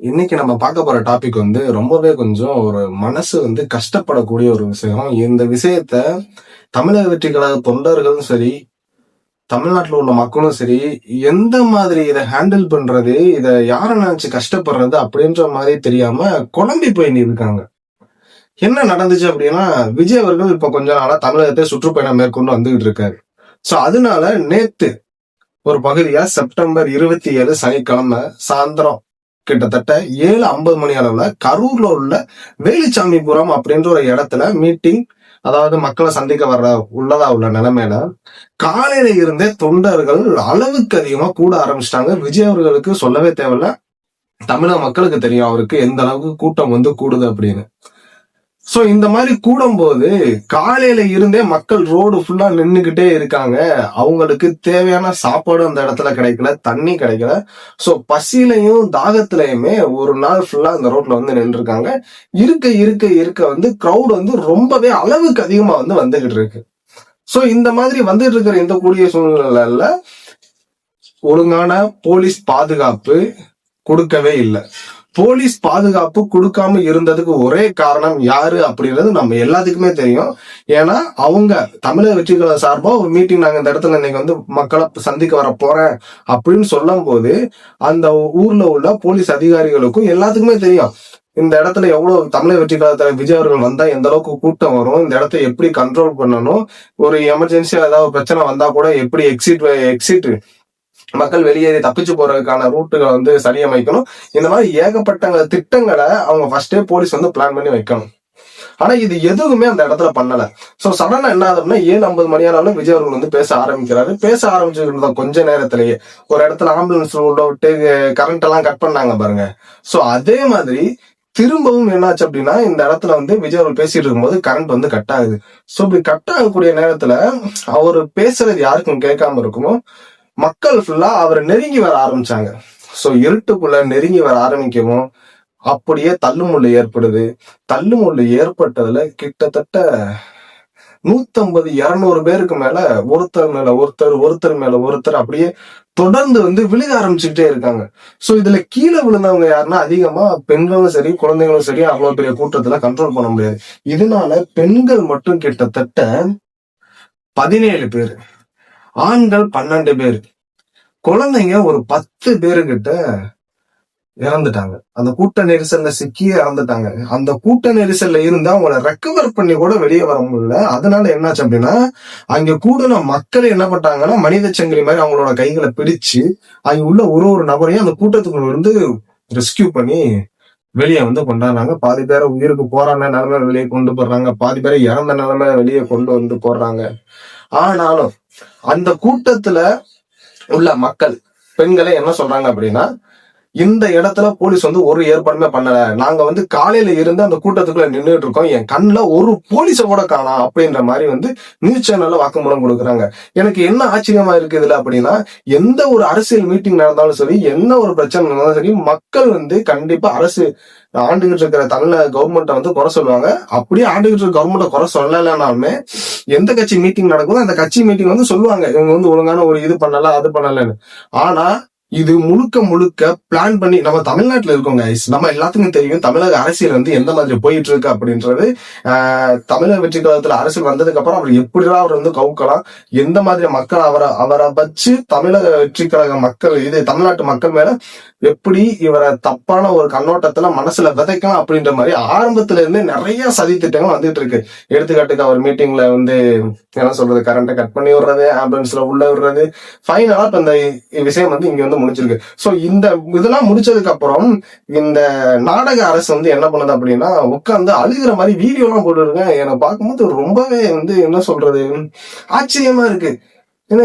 இன்னைக்கு நம்ம பார்க்க போற டாபிக் வந்து ரொம்பவே கொஞ்சம் ஒரு மனசு வந்து கஷ்டப்படக்கூடிய ஒரு விஷயம். இந்த விஷயத்த தமிழக வெற்றி கழக தொண்டர்களும் சரி தமிழ்நாட்டில் உள்ள மக்களும் சரி எந்த மாதிரி இதை ஹேண்டில் பண்றது இதை யாரை நினைச்சு கஷ்டப்படுறது அப்படின்ற மாதிரி தெரியாம குழம்பி போய் இருக்காங்க. என்ன நடந்துச்சு அப்படின்னா விஜய் அவர்கள் இப்ப கொஞ்ச நாளா தமிழகத்தை சுற்றுப்பயணம் மேற்கொண்டு வந்துகிட்டு இருக்காரு. சோ அதனால நேத்து ஒரு பகுதியா செப்டம்பர் இருபத்தி ஏழு சனிக்கிழமை சாயந்தரம் கிட்டத்தட்ட ஏழு ஐம்பது மணி அளவுல கரூர்ல உள்ள வேலுச்சாமிபுரம் அப்படின்ற ஒரு இடத்துல மீட்டிங் அதாவது மக்களை சந்திக்க வர்ற உள்ளதா உள்ள நிலைமையில காலையில இருந்தே தொண்டர்கள் அளவுக்கு அதிகமா கூட ஆரம்பிச்சிட்டாங்க. விஜய் அவர்களுக்கு சொல்லவே தேவையில்ல. தமிழக மக்களுக்கு தெரியும் அவருக்கு எந்த அளவுக்கு கூட்டம் வந்து கூடுது அப்படின்னு. சோ இந்த மாதிரி கூடும்போது காலையில இருந்தே மக்கள் ரோடு ஃபுல்லா நின்னுகிட்டே இருக்காங்க. அவங்களுக்கு தேவையான சாப்பாடு அந்த இடத்துல கிடைக்கல தண்ணி கிடைக்கல. சோ பசியிலையும் தாகத்திலயுமே ஒரு நாள் ஃபுல்லா அந்த ரோட்ல வந்து நின்றுருக்காங்க. இருக்க இருக்க இருக்க வந்து க்ரௌட் வந்து ரொம்பவே அளவுக்கு அதிகமா வந்து வந்துகிட்டு இருக்கு. சோ இந்த மாதிரி வந்துட்டு இருக்கிற இந்த கூடிய சூழ்நிலையில ஒழுங்கான போலீஸ் பாதுகாப்பு கொடுக்கவே இல்லை. போலீஸ் பாதுகாப்பு கொடுக்காம இருந்ததுக்கு ஒரே காரணம் யாரு அப்படின்றது நம்ம எல்லாத்துக்குமே தெரியும். ஏன்னா அவங்க தமிழக வெற்றிகளை சார்பா ஒரு மீட்டிங் நாங்க இந்த இடத்துல இன்னைக்கு வந்து மக்களை சந்திக்க வர போறேன் அப்படின்னு சொல்லும் போது அந்த ஊர்ல உள்ள போலீஸ் அதிகாரிகளுக்கும் எல்லாத்துக்குமே தெரியும். இந்த இடத்துல எவ்வளவு தமிழக வெற்றி கழகத்துல விஜய் அவர்கள் வந்தா எந்த அளவுக்கு கூட்டம் வரும் இந்த இடத்த எப்படி கண்ட்ரோல் பண்ணணும் ஒரு எமர்ஜென்சியா ஏதாவது பிரச்சனை வந்தா கூட எப்படி எக்ஸிட் எக்ஸிட் மக்கள் வெளியேறி தப்பிச்சு போறதுக்கான ரூட்டுகளை வந்து சரியமைக்கணும். இந்த மாதிரி ஏகப்பட்ட திட்டங்களை அவங்க ஃபர்ஸ்டே போலீஸ் வந்து பிளான் பண்ணி வைக்கணும். ஆனா இது எதுவுமே அந்த இடத்துல பண்ணல. சோ சடனா என்ன ஆகுதுன்னா ஏழு ஐம்பது மணி ஆனாலும் விஜய் அவர்கள் வந்து பேச ஆரம்பிக்கிறாரு. பேச ஆரம்பிச்சிருந்த கொஞ்ச நேரத்திலேயே ஒரு இடத்துல ஆம்புலன்ஸ் உள்ள விட்டு கரண்ட் எல்லாம் கட் பண்ணாங்க பாருங்க. சோ அதே மாதிரி திரும்பவும் என்னாச்சு அப்படின்னா இந்த இடத்துல வந்து விஜய் அவர்கள் பேசிட்டு இருக்கும்போது கரண்ட் வந்து கட் ஆகுது. சோ இப்படி கட் ஆகக்கூடிய நேரத்துல அவர் பேசுறது யாருக்கும் கேட்காம இருக்குமோ மக்கள் ஃபுல்லா அவரை நெருங்கி வர ஆரம்பிச்சாங்க. சோ இருட்டுக்குள்ள நெருங்கி வர ஆரம்பிக்கவும் அப்படியே தள்ளுமுள்ளு ஏற்படுது. தள்ளுமுள்ளு ஏற்பட்டதுல கிட்டத்தட்ட நூத்தம்பது இருநூறு பேருக்கு மேல ஒருத்தர் மேல ஒருத்தர் ஒருத்தர் மேல ஒருத்தர் அப்படியே தொடர்ந்து வந்து விழுக ஆரம்பிச்சுட்டே இருக்காங்க. சோ இதுல கீழே விழுந்தவங்க யாருன்னா அதிகமா பெண்களும் சரி குழந்தைங்களும் சரி அவ்வளவு பெரிய கூட்டத்துல கண்ட்ரோல் பண்ண முடியாது. இதனால பெண்கள் மட்டும் கிட்டத்தட்ட பதினேழு பேர். ஆண்கள் பன்னெண்டு பேர். குழந்தைங்க ஒரு பத்து பேருக்கிட்ட இறந்துட்டாங்க. அந்த கூட்ட நெரிசல்ல சிக்கியே இறந்துட்டாங்க. அந்த கூட்ட நெரிசல்ல இருந்து அவங்கள ரெக்கவர் பண்ணி கூட வெளியே வர முடியல. அதனால என்னாச்சு அப்படின்னா அங்க கூடின மக்கள் என்ன பண்ணிட்டாங்கன்னா மனித சங்கிலி மாதிரி அவங்களோட கைகளை பிடிச்சு அங்க உள்ள ஒரு ஒரு நபரையும் அந்த கூட்டத்துக்குள்ள இருந்து ரெஸ்கியூ பண்ணி வெளியே வந்து கொண்டாடுறாங்க. பாதி பேரை உயிருக்கு போறாங்க நிலைமை வெளியே கொண்டு போடுறாங்க பாதி பேரை இறந்த நிலைமை வெளியே கொண்டு வந்து போடுறாங்க. ஆனாலும் அந்த கூட்டத்துல உள்ள மக்கள் பெண்களே என்ன சொல்றாங்க அப்படின்னா இந்த இடத்துல போலீஸ் வந்து ஒரு ஏற்பாடுமே பண்ணல. நாங்க வந்து காலையில இருந்து அந்த கூட்டத்துக்குள்ள நின்றுட்டு இருக்கோம். என் கண்ணுல ஒரு போலீஸ கூட காணாம் அப்படின்ற மாதிரி வந்து நியூஸ் சேனல்ல வாக்குமூலம் கொடுக்குறாங்க. எனக்கு என்ன ஆச்சரியமா இருக்கு இதுல அப்படின்னா எந்த ஒரு அரசியல் மீட்டிங் நடந்தாலும் சரி என்ன ஒரு பிரச்சனை நடந்தாலும் சரி மக்கள் வந்து கண்டிப்பா அரசு ஆண்டுகிட்டு இருக்கிற தமிழ கவர்மெண்ட்டை வந்து குறை சொல்லுவாங்க. அப்படியே ஆண்டுகிட்டு இருக்கிற கவர்மெண்ட்டை குறை சொல்லலைனாலுமே எந்த கட்சி மீட்டிங் நடக்குதோ அந்த கட்சி மீட்டிங் வந்து சொல்லுவாங்க. இவங்க வந்து ஒழுங்கான ஒரு இது பண்ணல அது பண்ணலன்னு. ஆனா இது முழுக்க முழுக்க பிளான் பண்ணி நம்ம தமிழ்நாட்டுல இருக்கோங்க நம்ம எல்லாத்துக்கும் தெரியும் தமிழக அரசியல் வந்து எந்த மாதிரி போயிட்டு இருக்கு அப்படின்றது. தமிழக வெற்றி காலத்தில் அரசியல் வந்ததுக்கு அப்புறம் அவர் எப்படிலாம் அவர் வந்து கவுக்கலாம்? எந்த மாதிரி மக்கள் அவரை அவரை வச்சு தமிழக வெற்றி கழக மக்கள் இது தமிழ்நாட்டு மக்கள் மேல எப்படி இவரை தப்பான ஒரு கண்ணோட்டத்துல மனசுல விதைக்கலாம் அப்படின்ற மாதிரி ஆரம்பத்துல இருந்தே நிறைய சதி திட்டங்கள் வந்துட்டு இருக்கு. எடுத்துக்காட்டுக்கு அவர் மீட்டிங்ல வந்து என்ன சொல்றது கரண்ட்டை கட் பண்ணி விடுறது ஆம்புலன்ஸ்ல உள்ள விடுறது. ஃபைனலா இப்ப இந்த விஷயம் வந்து இங்க வந்து முடிச்சிருக்கு. சோ இந்த இதெல்லாம் முடிச்சதுக்கு அப்புறம் இந்த நாடக அரசு வந்து என்ன பண்ணுது அப்படின்னா உட்காந்து அழுகிற மாதிரி வீடியோ எல்லாம் போட்டுருக்கேன். எனக்கு பார்க்கும்போது ரொம்பவே வந்து என்ன சொல்றது ஆச்சரியமா இருக்கு. ஏன்னா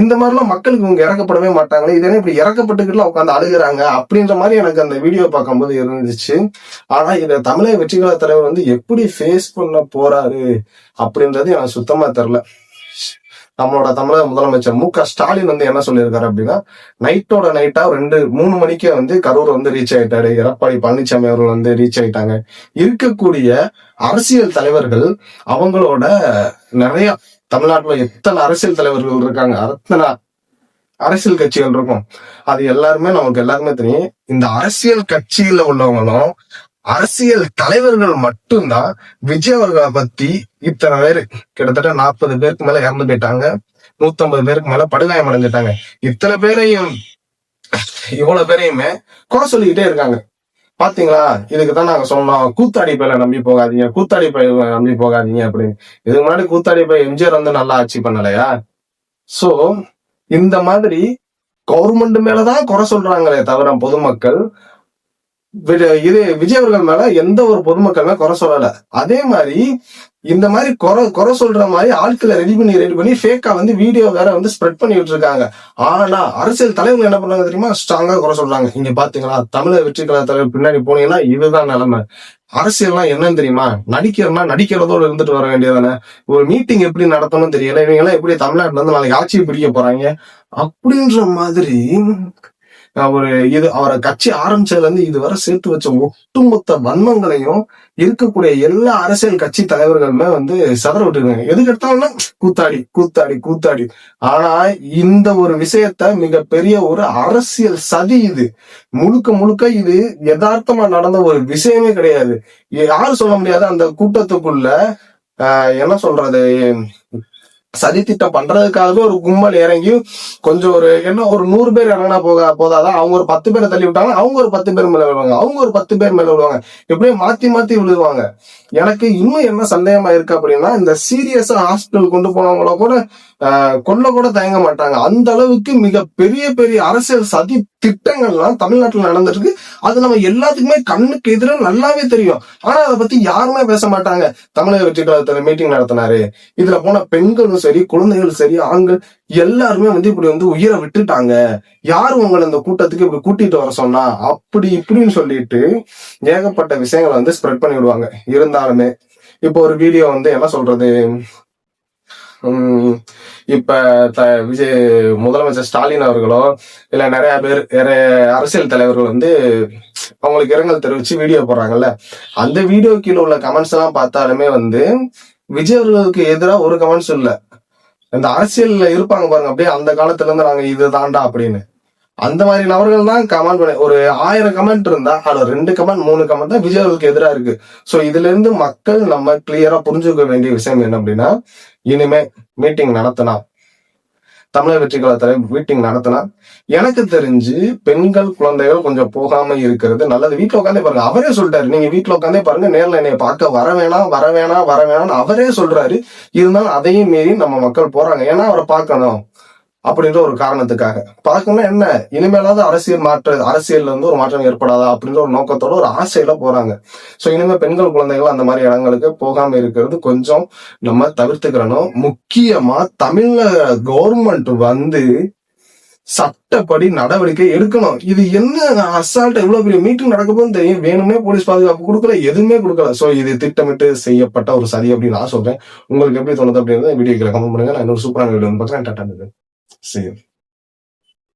இந்த மாதிரிலாம் மக்களுக்கு இவங்க இறக்கப்படவே மாட்டாங்களே. இதெல்லாம் இப்படி இறக்கப்பட்டுக்கிட்டுலாம் உட்காந்து அழுகுறாங்க அப்படின்ற மாதிரி எனக்கு அந்த வீடியோ பார்க்கும்போது இருந்துச்சு. ஆனா இதை தமிழக வெற்றிகள தலைவர் வந்து எப்படி ஃபேஸ் பண்ண போறாரு அப்படின்றது எனக்கு சுத்தமா தெரில நம்மளோட தமிழக முதலமைச்சர் மு க ஸ்டாலின் வந்து என்ன சொல்லியிருக்காரு அப்படின்னா நைட்டோட நைட்டா ரெண்டு மூணு மணிக்கே வந்து கரூர் வந்து ரீச் ஆயிட்டாரு. எடப்பாடி பழனிசாமி அவர்கள் வந்து ரீச் ஆயிட்டாங்க. இருக்கக்கூடிய அரசியல் தலைவர்கள் அவங்களோட நிறைய தமிழ்நாட்டுல எத்தனை அரசியல் தலைவர்கள் இருக்காங்க? அத்தனை அரசியல் கட்சிகள் இருக்கும். அது எல்லாருமே நமக்கு எல்லாருமே தெரியும். இந்த அரசியல் கட்சியில உள்ளவங்களும் அரசியல் தலைவர்கள் மட்டும்தான் விஜய் அவர்களை பத்தி இத்தனை பேரு கிட்டத்தட்ட நாற்பது பேருக்கு மேல இறந்து போயிட்டாங்க. நூத்தம்பது பேருக்கு மேல படுகாயம் அடைஞ்சிட்டாங்க. இத்தனை பேரையும் இவ்வளவு பேரையுமே குறை சொல்லிக்கிட்டே இருக்காங்க. பாத்தீங்களா? இதுக்குதான் நாங்க சொன்னோம் கூத்தாடி பயில நம்பி போகாதீங்க கூத்தாடி பயில நம்பி போகாதீங்க அப்படின்னு. இதுக்கு முன்னாடி கூத்தாடி பை எம்ஜிஆர் வந்து நல்லா ஆட்சி பண்ணலையா? சோ இந்த மாதிரி கவர்மெண்ட் மேலதான் குறை சொல்றாங்களே தவிர பொதுமக்கள் இது விஜய் அவர்கள் மேல எந்த ஒரு பொதுமக்களுமே குறை சொல்லல. அதே மாதிரி இந்த மாதிரி குறை குறை சொல்ற மாதிரி ஆட்களை ரெடி பண்ணி ரெடி பண்ணி ஃபேக்கா வந்து வீடியோ வேற வந்து ஸ்ப்ரெட் பண்ணிட்டு இருக்காங்க. ஆனா அரசியல் தலைவர்கள் என்ன பண்றாங்க தெரியுமா? ஸ்ட்ராங்கா குறை சொல்றாங்க. இங்க பாத்தீங்களா? தமிழக வெற்றி கழக தலைவர் பின்னாடி போனீங்கன்னா இதுதான் நிலைமை. அரசியல்லாம் என்னன்னு தெரியுமா? நடிக்கிறனா நடிக்கிறதோட இருந்துட்டு வர வேண்டியதானே? ஒரு மீட்டிங் எப்படி நடத்தணும்னு தெரியல. இவங்க எல்லாம் எப்படி தமிழ்நாட்டுல இருந்து நாளைக்கு ஆட்சியை பிடிக்க போறாங்க? அப்படின்ற மாதிரி ஒரு இது அவரை கட்சி ஆரம்பிச்சதுல இருந்து இதுவரை சேர்த்து வச்ச ஒட்டுமொத்த வன்மங்களையும் இருக்கக்கூடிய எல்லா அரசியல் கட்சி தலைவர்களுமே வந்து சதற விட்டுருக்காங்க. எதுக்கு எடுத்தாலும் கூத்தாடி கூத்தாடி கூத்தாடி. ஆனா இந்த ஒரு விஷயத்த மிகப்பெரிய ஒரு அரசியல் சதி இது. முழுக்க முழுக்க இது யதார்த்தமா நடந்த ஒரு விஷயமே கிடையாது. யாரும் சொல்ல முடியாது அந்த கூட்டத்துக்குள்ள ஆஹ் என்ன சொல்றது சதி திட்டம் பண்றதுக்காகவே ஒரு கும்பல் இறங்கி கொஞ்சம் ஒரு என்ன ஒரு நூறு பேர் இறங்கினா போக போதாதான் அவங்க ஒரு பத்து பேரை தள்ளி விட்டாங்க அவங்க ஒரு பத்து பேர் மேல விழுவாங்க. அவங்க ஒரு பத்து பேர் மேல விழுவாங்க. இப்படியே மாத்தி மாத்தி விழுவாங்க. எனக்கு இன்னும் என்ன சந்தேகமா இருக்கு அப்படின்னா இந்த சீரியஸா ஹாஸ்பிட்டல் கொண்டு போனவங்கள கூட ஆஹ், கொல்ல கூட தயங்க மாட்டாங்க. அந்த அளவுக்கு மிக பெரிய பெரிய அரசியல் சதி திட்டங்கள்லாம் தமிழ்நாட்டுல நடந்திருக்கு. அது நம்ம எல்லாத்துக்குமே கண்ணுக்கு எதிராக நல்லாவே தெரியும். ஆனா அதை பத்தி யாருமே பேச மாட்டாங்க. தமிழக வெற்றி கழகத்துல மீட்டிங் நடத்தினாரு. இதுல போன பெண்களும் சரி குழந்தைகள் சரி ஆண்கள் எல்லாருமே வந்து இப்படி வந்து உயிரை விட்டுட்டாங்க. யாரு உங்களை இந்த கூட்டத்துக்கு இப்படி கூட்டிட்டு வர சொன்னா? அப்படி இப்படின்னு சொல்லிட்டு ஏகப்பட்ட விஷயங்களை வந்து ஸ்ப்ரெட் பண்ணி விடுவாங்க. இருந்தாலுமே இப்போ ஒரு வீடியோ வந்து என்ன சொல்றது? உம் இப்ப த- விஜய் முதலமைச்சர் ஸ்டாலின் அவர்களோ இல்ல நிறைய பேர் நிறைய அரசியல் தலைவர்கள் வந்து அவங்களுக்கு இரங்கல் தெரிவிச்சு வீடியோ போடுறாங்கல்ல. அந்த வீடியோ கீழே உள்ள கமெண்ட்ஸ் எல்லாம் பார்த்தாலுமே வந்து விஜய் அவர்களுக்கு எதிராக ஒரு கமெண்ட்ஸ் இல்ல. இந்த அரசியல்ல இருப்பாங்க பாருங்க அப்படியே அந்த காலத்துல இருந்து நாங்க இதுதான்டா அப்படின்னு. அந்த மாதிரி நபர்கள் தான் கமெண்ட் பண்ண ஒரு ஆயிரம் கமெண்ட் இருந்தா அதுல ரெண்டு கமெண்ட் மூணு கமெண்ட் தான் விஜய் எதிராக இருக்கு. சோ இதுல இருந்து மக்கள் நம்ம கிளியரா புரிஞ்சுக்க வேண்டிய விஷயம் என்ன அப்படின்னா இனிமே மீட்டிங் நடத்தினா தமிழக வெற்றி கழக தலைவர் மீட்டிங் நடத்தினா எனக்கு தெரிஞ்சு பெண்கள் குழந்தைகள் கொஞ்சம் போகாம இருக்கிறது நல்லது. வீட்டுல உட்காந்தே பாருங்க அவரே சொல்லிட்டாரு. நீங்க வீட்டுல உட்காந்தே பாருங்க நேர்ல என்னை பார்க்க வர வேணாம் வர வேணாம் வர வேணாம்னு அவரே சொல்றாரு. இருந்தாலும் அதையும் மீறி நம்ம மக்கள் போறாங்க. ஏன்னா அவரை பார்க்கணும். அப்படின்ற ஒரு காரணத்துக்காக. பார்க்கணும்னா என்ன? இனிமேலாவது அரசியல் மாற்ற அரசியல்ல இருந்து ஒரு மாற்றம் ஏற்படாதா? அப்படின்ற ஒரு நோக்கத்தோட ஒரு ஆசையில போறாங்க. சோ இனிமே பெண்கள் குழந்தைகள் அந்த மாதிரி இடங்களுக்கு போகாம இருக்கிறது கொஞ்சம் நம்ம தவிர்த்துக்கிறனும் முக்கியமா தமிழக கவர்மெண்ட் வந்து சட்டப்படி நடவடிக்கை எடுக்கணும். இது என்ன அசால்ட் எவ்வளவு பெரிய மீட்டிங் நடக்க போதும் தெரியும். வேணுமே போலீஸ் பாதுகாப்பு கொடுக்கல எதுவுமே கொடுக்கல. சோ இது திட்டமிட்டு செய்யப்பட்ட ஒரு சதி அப்படின்னு நான் சொல்றேன். உங்களுக்கு எப்படி தோணுது அப்படின்றத வீடியோ கமெண்ட் பண்ணுங்க. நான் இன்னொரு சூப்பரான வீடியோ வந்து பார்க்குறேன். டாட்டா. sempre.